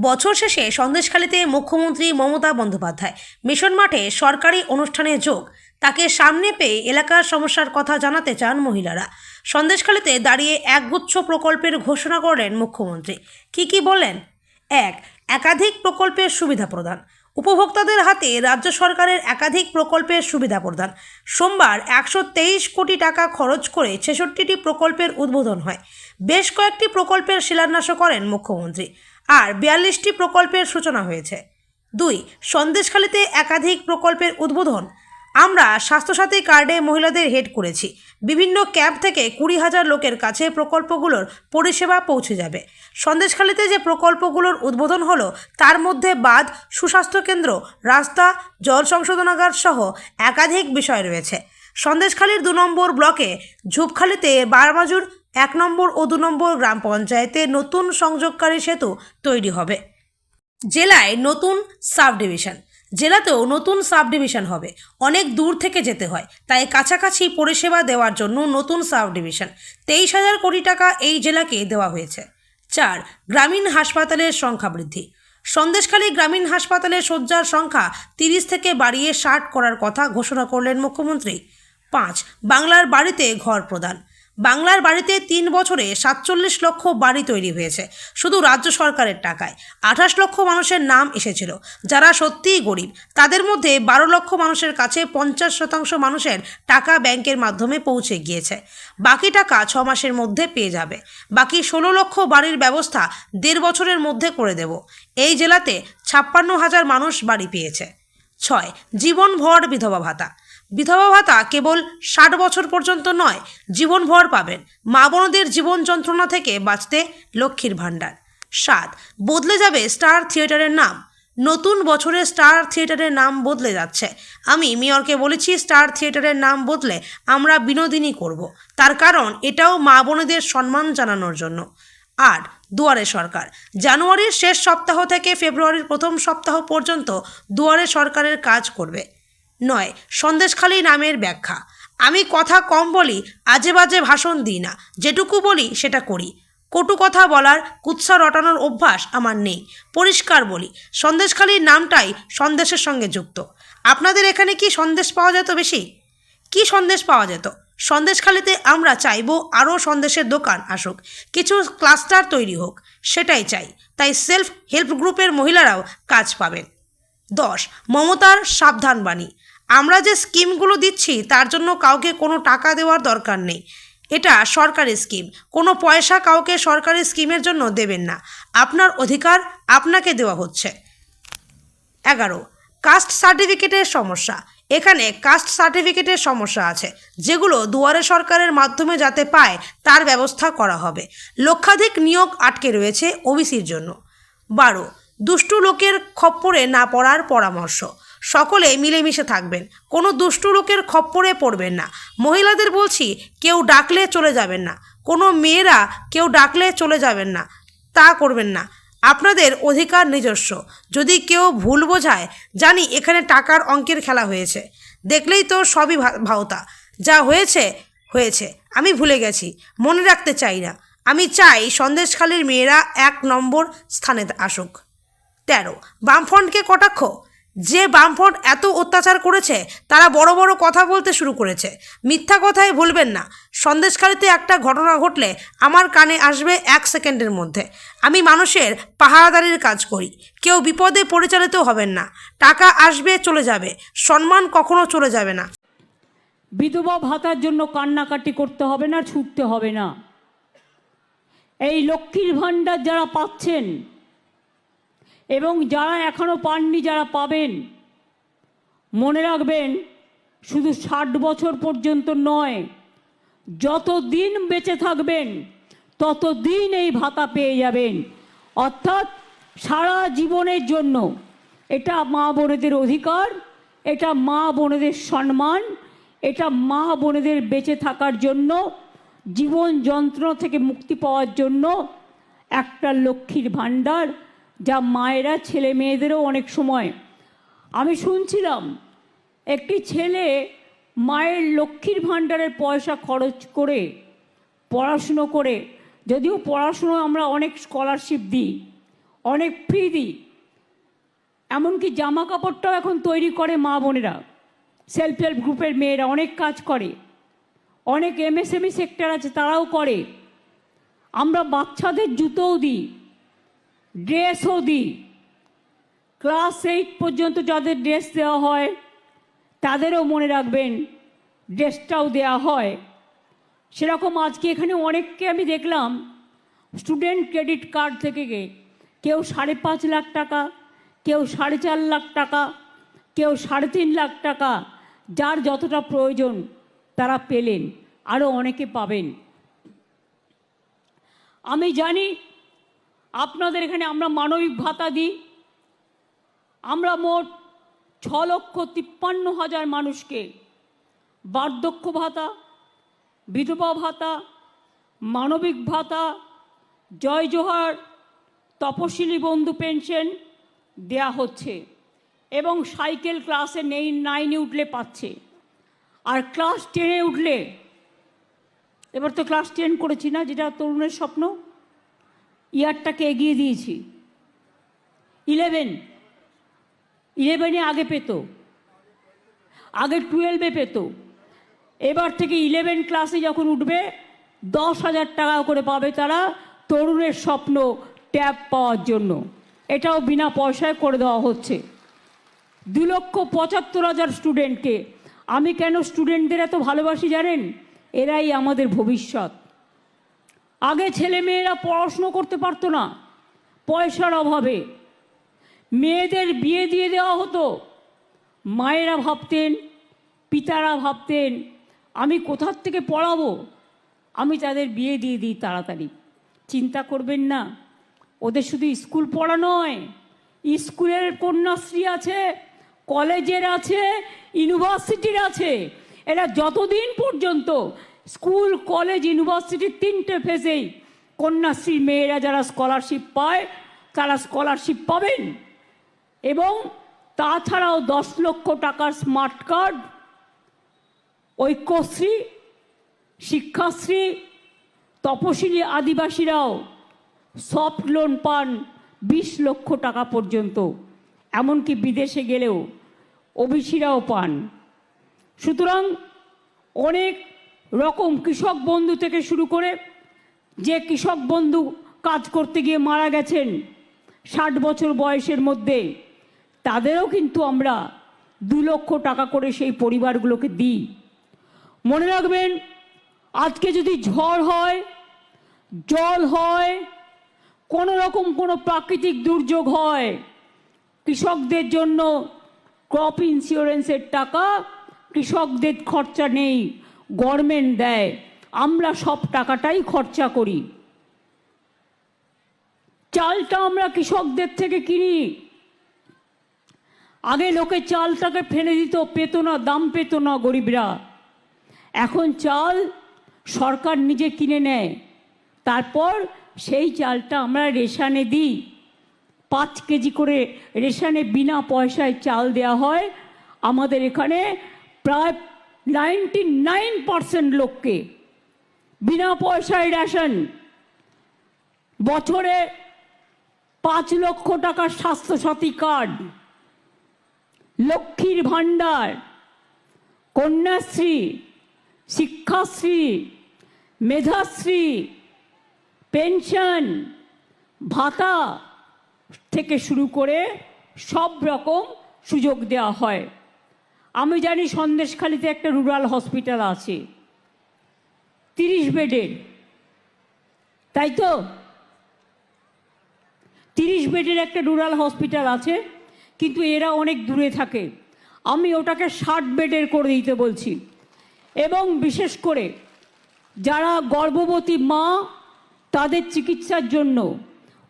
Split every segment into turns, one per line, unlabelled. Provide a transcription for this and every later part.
বছর শেষে সন্দেশখালীতে মুখ্যমন্ত্রী মমতা বন্দ্যোপাধ্যায়। মিশন মাঠে সরকারি অনুষ্ঠানে যোগ। তাকে সামনে পেয়ে এলাকার সমস্যার কথা জানাতে চান মহিলারা। সন্দেশখালীতে দাঁড়িয়ে একগুচ্ছ প্রকল্পের ঘোষণা করলেন মুখ্যমন্ত্রী। কি কি বললেন? এক, একাধিক প্রকল্পের সুবিধা প্রদান। উপভোক্তাদের হাতে রাজ্য সরকারের একাধিক প্রকল্পের সুবিধা প্রদান। সোমবার একশো তেইশ কোটি টাকা খরচ করে ছেষট্টিটি প্রকল্পের উদ্বোধন হয়। বেশ কয়েকটি প্রকল্পের শিলান্যাসও করেন মুখ্যমন্ত্রী। আর বিয়াল্লিশটি প্রকল্পের সূচনা হয়েছে। দুই, সন্দেশখালীতে একাধিক প্রকল্পের উদ্বোধন। আমরা স্বাস্থ্যসাথী কার্ডে মহিলাদের হেড করেছি। বিভিন্ন ক্যাম্প থেকে কুড়ি হাজার লোকের কাছে প্রকল্পগুলোর পরিষেবা পৌঁছে যাবে। সন্দেশখালীতে যে প্রকল্পগুলোর উদ্বোধন হলো, তার মধ্যে বাদ সুস্বাস্থ্য কেন্দ্র, রাস্তা, জল সংশোধনাগার সহ একাধিক বিষয় রয়েছে। সন্দেশখালীর দু নম্বর ব্লকে ঝুপখালিতে বারমাজুর এক নম্বর ও দু নম্বর গ্রাম পঞ্চায়েতে নতুন সংযোগকারী সেতু তৈরি হবে। জেলায় নতুন সাব ডিভিশন জেলাতেও নতুন সাব ডিভিশন হবে। অনেক দূর থেকে যেতে হয়। তাই কাছাকাছি পরিষেবা দেওয়ার জন্য নতুন সাব ডিভিশন তেইশ হাজার কোটি টাকা এই জেলাকে দেওয়া হয়েছে। চার, গ্রামীণ হাসপাতালের সংখ্যা বৃদ্ধি। সন্দেশখালী গ্রামীণ হাসপাতালের শয্যার সংখ্যা তিরিশ থেকে বাড়িয়ে ষাট করার কথা ঘোষণা করলেন মুখ্যমন্ত্রী। পাঁচ, বাংলার বাড়িতে ঘর প্রদান। বাংলার বাড়িতে তিন বছরে সাতচল্লিশ লক্ষ বাড়ি তৈরি হয়েছে, শুধু রাজ্য সরকারের টাকায়। আঠাশ লক্ষ মানুষের নাম এসেছিল, যারা সত্যিই গরিব। তাদের মধ্যে বারো লক্ষ মানুষের কাছে পঞ্চাশ শতাংশ মানুষের টাকা ব্যাংকের মাধ্যমে পৌঁছে গিয়েছে। বাকি টাকা ছ মাসের মধ্যে পেয়ে যাবে। বাকি ষোলো লক্ষ বাড়ির ব্যবস্থা দেড় বছরের মধ্যে করে দেব। এই জেলাতে ছাপ্পান্ন হাজার মানুষ বাড়ি পেয়েছে। ছয়, জীবনভর বিধবা ভাতা। বিধবা ভাতা কেবল ষাট বছর পর্যন্ত নয়, জীবনভর পাবেন। মা বোনদের জীবন যন্ত্রণা থেকে বাঁচতে লক্ষ্মীর ভাণ্ডার। সাত, বদলে যাবে স্টার থিয়েটারের নাম। নতুন বছরে স্টার থিয়েটারের নাম বদলে যাচ্ছে। আমি মেয়রকে বলেছি, স্টার থিয়েটারের নাম বদলে আমরা বিনোদিনী করব। তার কারণ এটাও মা বোনেদের সম্মান জানানোর জন্য। আট, দুয়ারে সরকার। জানুয়ারির শেষ সপ্তাহ থেকে ফেব্রুয়ারির প্রথম সপ্তাহ পর্যন্ত দুয়ারে সরকারের কাজ করবে। নয়, সন্দেশখালী নামের ব্যাখ্যা। আমি কথা কম বলি, আজে বাজে ভাষণ দিই না। যেটুকু বলি, সেটা করি। কটু কথা বলার কুৎসা রটানোর অভ্যাস আমার নেই। পরিষ্কার বলি, সন্দেশখালীর নামটাই সন্দেশের সঙ্গে যুক্ত। আপনাদের এখানে কি সন্দেশ পাওয়া যেত বেশি? কি সন্দেশ পাওয়া যেত? সন্দেশখালিতে আমরা চাইব আরও সন্দেশের দোকান আসুক, কিছু ক্লাস্টার তৈরি হোক, সেটাই চাই। তাই সেলফ হেল্প গ্রুপের মহিলারাও কাজ পাবেন। দশ, মমতার সাবধান বাণী আমরা যে স্কিমগুলো দিচ্ছি, তার জন্য কাউকে কোনো টাকা দেওয়ার দরকার নেই। এটা সরকারি স্কিম। কোনো পয়সা কাউকে সরকারি স্কিমের জন্য দেবেন না। আপনার অধিকার আপনাকে দেওয়া হচ্ছে। এগারো, কাস্ট সার্টিফিকেটের সমস্যা। এখানে কাস্ট সার্টিফিকেটের সমস্যা আছে, যেগুলো দুয়ারে সরকারের মাধ্যমে যাতে পায়, তার ব্যবস্থা করা হবে। লক্ষাধিক নিয়োগ আটকে রয়েছে ওবিসির জন্য। বারো, দুষ্টু লোকের খপ্পরে না পড়ার পরামর্শ। সকলে মিলেমিশে থাকবেন। কোনো দুষ্টু লোকের খপ্পরে পড়বেন না। মহিলাদের বলছি, কেউ ডাকলে চলে যাবেন না। কোনো মেয়েরা কেউ ডাকলে চলে যাবেন না। তা করবেন না। আপনাদের অধিকার নিজস্ব। যদি কেউ ভুল বোঝায়, জানি এখানে টাকার অঙ্কের খেলা হয়েছে। দেখলেই তো সবই ভাওতা। যা হয়েছে হয়েছে। আমি ভুলে গেছি। মনে রাখতে চাই না। আমি চাই সন্দেশখালীর মেয়েরা এক নম্বর স্থানে আসুক। তেরো। বামফ্রন্টকে কটাক্ষ? যে বামফ্রন্ট এত অত্যাচার করেছে, তারা বড় বড় কথা বলতে শুরু করেছে। মিথ্যা কথাই ভুলবেন না। সন্দেশকারীতে একটা ঘটনা ঘটলে আমার কানে আসবে এক সেকেন্ডের মধ্যে। আমি মানুষের পাহারাদারির কাজ করি। কেউ বিপদে পরিচালিত হবেন না। টাকা আসবে, চলে যাবে। সম্মান কখনো চলে যাবে না।
বিধবা ভাতার জন্য কান্নাকাটি করতে হবে না, ছুটতে হবে না। এই লক্ষ্মীর ভাণ্ডার যারা পাচ্ছেন এবং যারা এখনও পাননি, যারা পাবেন, মনে রাখবেন, শুধু ষাট বছর পর্যন্ত নয় যত দিন বেঁচে থাকবেন তত দিন এই ভাতা পেয়ে যাবেন। অর্থাৎ সারা জীবনের জন্য এটা মা বোনেদের অধিকার, এটা মা বোনেদের সম্মান, এটা মা বোনেদের বেঁচে থাকার জন্য, জীবন যন্ত্রণা থেকে মুক্তি পাওয়ার জন্য একটা লক্ষ্মীর ভাণ্ডার যা মায়েরা ছেলে মেয়েদেরও অনেক সময়। আমি শুনছিলাম, একটি ছেলে মায়ের লক্ষ্মীর ভাণ্ডারের পয়সা খরচ করে পড়াশুনো করে, যদিও পড়াশুনো আমরা অনেক স্কলারশিপ দিই, অনেক ফ্রি দিই, এমনকি জামা কাপড়টাও এখন তৈরি করে মা বোনেরা সেলফ হেল্প গ্রুপের মেয়েরা, অনেক কাজ করে, অনেক এমএসএমই সেক্টর আছে তারাও করে। আমরা বাচ্চাদের জুতোও দিই ড্রেসও দিই। ক্লাস এইট পর্যন্ত যাদের ড্রেস দেওয়া হয়, তাদেরও মনে রাখবেন ড্রেসটাও দেওয়া হয়। সেরকম আজকে এখানে অনেককে আমি দেখলাম স্টুডেন্ট ক্রেডিট কার্ড থেকে কেউ সাড়ে পাঁচ লাখ টাকা, কেউ সাড়ে চার লাখ টাকা, কেউ সাড়ে তিন লাখ টাকা, যার যতটা প্রয়োজন তারা পেলেন, আরও অনেকে পাবেন। আমি জানি আপনাদের এখানে আমরা মানবিক ভাতা দিই। আমরা মোট ছ লক্ষ তিপ্পান্ন হাজার মানুষকে বার্ধক্য ভাতা, বিধবা ভাতা, মানবিক ভাতা, জয় জোহার, তপশিলি বন্ধু পেনশন দেয়া হচ্ছে এবং সাইকেল ক্লাসে নেই, নাইনে উঠলে পাচ্ছে। আর ক্লাস টেনে উঠলে, এবার তো ক্লাস টেন করেছি না, যেটা তরুণের স্বপ্ন। ইয়ারটাকে এগিয়ে দিয়েছি। ইলেভেন। ইলেভেনে আগে পেত। আগে টুয়েলভে পেত। এবার থেকে ইলেভেন ক্লাসে যখন উঠবে, দশ হাজার টাকা করে পাবে তারা তরুণের স্বপ্ন ট্যাব পাওয়ার জন্য। এটাও বিনা পয়সায় করে দেওয়া হচ্ছে। দু লক্ষ পঁচাত্তর হাজার স্টুডেন্টকে আমি কেন স্টুডেন্টদের এত ভালোবাসি জানেন? এরাই আমাদের ভবিষ্যৎ। আগে ছেলে মেয়েরা পড়াশুনো করতে পারতো না, পয়সার অভাবে। মেয়েদের বিয়ে দিয়ে দেওয়া হতো। মায়েরা ভাবতেন, পিতারা ভাবতেন, আমি কোথার থেকে পড়াবো? আমি তাদের বিয়ে দিয়ে দিই তাড়াতাড়ি। চিন্তা করবেন না, ওদের শুধু স্কুল পড়া নয়, স্কুলের কন্যাশ্রী আছে, কলেজের আছে, ইউনিভার্সিটির আছে। এরা যতদিন পর্যন্ত স্কুল, কলেজ ইউনিভার্সিটির তিনটে ফেজেই কন্যাশ্রী মেয়েরা যারা স্কলারশিপ পায়, তারা স্কলারশিপ পাবেন। এবং তাছাড়াও দশ লক্ষ টাকার স্মার্ট কার্ড ঐক্যশ্রী, শিক্ষাশ্রী, তপশিলি আদিবাসীরাও সফট লোন পান বিশ লক্ষ টাকা পর্যন্ত। এমনকি বিদেশে গেলেও, ওবিসিরাও পান। সুতরাং অনেক রকম কৃষক বন্ধু থেকে শুরু করে যে কৃষক বন্ধু কাজ করতে গিয়ে মারা গেছেন ষাট বছর বয়সের মধ্যে, তাদেরও কিন্তু আমরা দু লক্ষ টাকা করে সেই পরিবারগুলোকে দিই। মনে রাখবেন, আজকে যদি ঝড় হয়, জল হয়, কোনো রকম কোনো প্রাকৃতিক দুর্যোগ হয়, কৃষকদের জন্য ক্রপ ইন্স্যুরেন্সের টাকা, কৃষকদের খরচা নেই। গভর্নমেন্ট দেয়, আমরা সব টাকাটাই খরচা করি। চালটা আমরা কৃষকদের থেকে কিনি। আগে লোকে চালটাকে ফেলে দিত, পেত না, দাম পেত না গরিবরা। এখন চাল সরকার নিজে কিনে নেয়। তারপর সেই চালটা আমরা রেশানে দিই। পাঁচ কেজি করে রেশানে বিনা পয়সায় চাল দেওয়া হয়। আমাদের এখানে প্রায় নাইনটি নাইন পারসেন্ট লোককে বিনা পয়সায় রেশন, বছরে পাঁচ লক্ষ টাকার স্বাস্থ্যসাথী কার্ড, লক্ষ্মীর ভাণ্ডার, কন্যাশ্রী, শিক্ষাশ্রী, মেধাশ্রী, পেনশন, ভাতা থেকে শুরু করে সব রকম সুযোগ দেওয়া হয়। আমি জানি সন্দেশখালিতে একটা রুরাল হসপিটাল আছে। তিরিশ বেডের। তাই তো? তিরিশ বেডের একটা রুরাল হসপিটাল আছে, কিন্তু এরা অনেক দূরে থাকে। আমি ওটাকে ষাট বেডের করে দিতে বলছি। এবং বিশেষ করে যারা গর্ভবতী মা, তাদের চিকিৎসার জন্য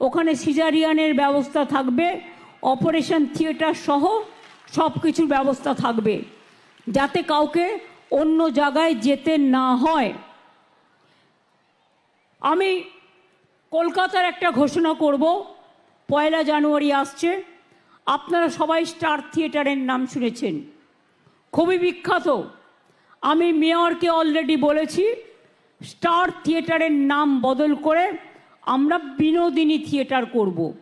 ওখানে সিজারিয়ানের ব্যবস্থা থাকবে, অপারেশন থিয়েটার সহ সব কিছুর ব্যবস্থা থাকবে। যাতে কাউকে অন্য জায়গায় যেতে না হয়। আমি কলকাতার একটা ঘোষণা করব। পয়লা জানুয়ারি আসছে। আপনারা সবাই স্টার থিয়েটারের নাম শুনেছেন। খুবই বিখ্যাত। আমি মেয়রকে অলরেডি বলেছি, স্টার থিয়েটারের নাম বদল করে আমরা বিনোদিনী থিয়েটার করব।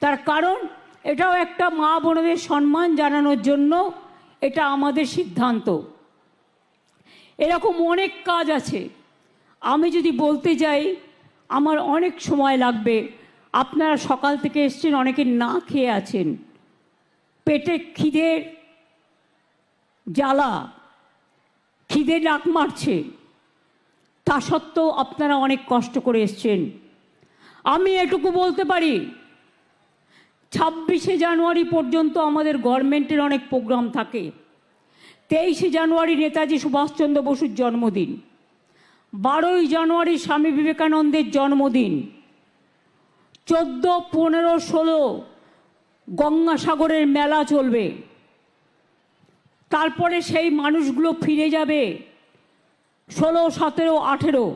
তার কারণ এটাও একটা মা বোনদের সম্মান জানানোর জন্য এটা আমাদের সিদ্ধান্ত। এরকম অনেক কাজ আছে। আমি যদি বলতে যাই, আমার অনেক সময় লাগবে। আপনারা সকাল থেকে এসছেন, অনেকে না খেয়ে আছেন। পেটে খিদের জ্বালা, খিদে ডাক মারছে। তা সত্ত্বেও আপনারা অনেক কষ্ট করে এসছেন। আমি এটুকু বলতে পারি ছাব্বিশে জানুয়ারি পর্যন্ত আমাদের গভর্নমেন্টের অনেক প্রোগ্রাম থাকে। তেইশে জানুয়ারি নেতাজি সুভাষচন্দ্র বসুর জন্মদিন। বারোই জানুয়ারি স্বামী বিবেকানন্দের জন্মদিন। চোদ্দ, পনেরো, ষোলো গঙ্গাসাগরের মেলা চলবে। তারপরে সেই মানুষগুলো ফিরে যাবে ষোলো, সতেরো, আঠেরো।